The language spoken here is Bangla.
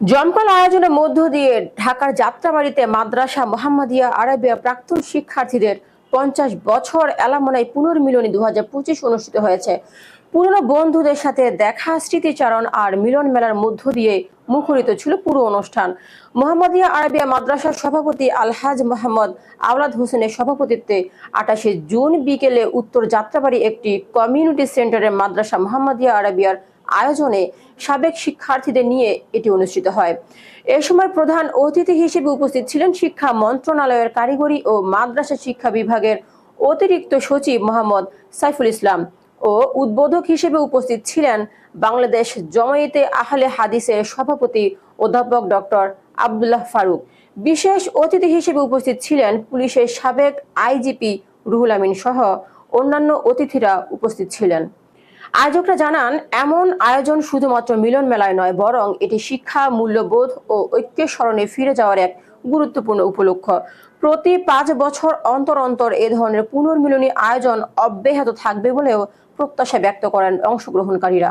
জমকাল আয়োজনের মধ্য দিয়ে ঢাকার যাত্রাবাড়িতে মাদ্রাসা মোহাম্মদিয়া আরাবিয়া প্রাক্তন শিক্ষার্থীদের পঞ্চাশ বছর এলামনাই পুনর্মিলনী দু অনুষ্ঠিত হয়েছে। পুরনো বন্ধুদের সাথে দেখা, স্মৃতিচারণ আর মিলন মেলার মধ্য দিয়ে মুখরিত ছিল পুরো অনুষ্ঠান। মোহাম্মদিয়া আরবিয়া মাদ্রাসার সভাপতি আলহাজ মোহাম্মদ আওলাদ হোসেনের সভাপতিত্বে আঠাশে জুন বিকেলে উত্তর যাত্রাবাড়ি একটি কমিউনিটি সেন্টারে মাদ্রাসা মোহাম্মদিয়া আরাবিয়ার আয়োজনে সাবেক শিক্ষার্থীদের নিয়ে এটি অনুষ্ঠিত হয়। এ সময় প্রধান অতিথি হিসেবে উপস্থিত ছিলেন শিক্ষা মন্ত্রণালয়ের কারিগরি ও মাদ্রাসা শিক্ষা বিভাগের অতিরিক্ত সচিব মোহাম্মদ সাইফুল ইসলাম ও উদ্বোধক হিসেবে উপস্থিত ছিলেন বাংলাদেশ জমায়েতে আহলে হাদিসের সভাপতি অধ্যাপক ডক্টর আবদুল্লাহ ফারুক। বিশেষ অতিথি হিসেবে উপস্থিত ছিলেন পুলিশের সাবেক আইজিপি রুহুল আমিন সহ অন্যান্য অতিথিরা উপস্থিত ছিলেন। আয়োজকরা জানান, এমন আয়োজন শুধুমাত্র মিলন মেলায় নয়, বরং এটি শিক্ষা, মূল্যবোধ ও ঐক্যের স্মরণে ফিরে যাওয়ার এক গুরুত্বপূর্ণ উপলক্ষ। প্রতি পাঁচ বছর অন্তর অন্তর এ ধরনের পুনর্মিলনী আয়োজন অব্যাহত থাকবে বলেও প্রত্যাশা ব্যক্ত করেন অংশগ্রহণকারীরা।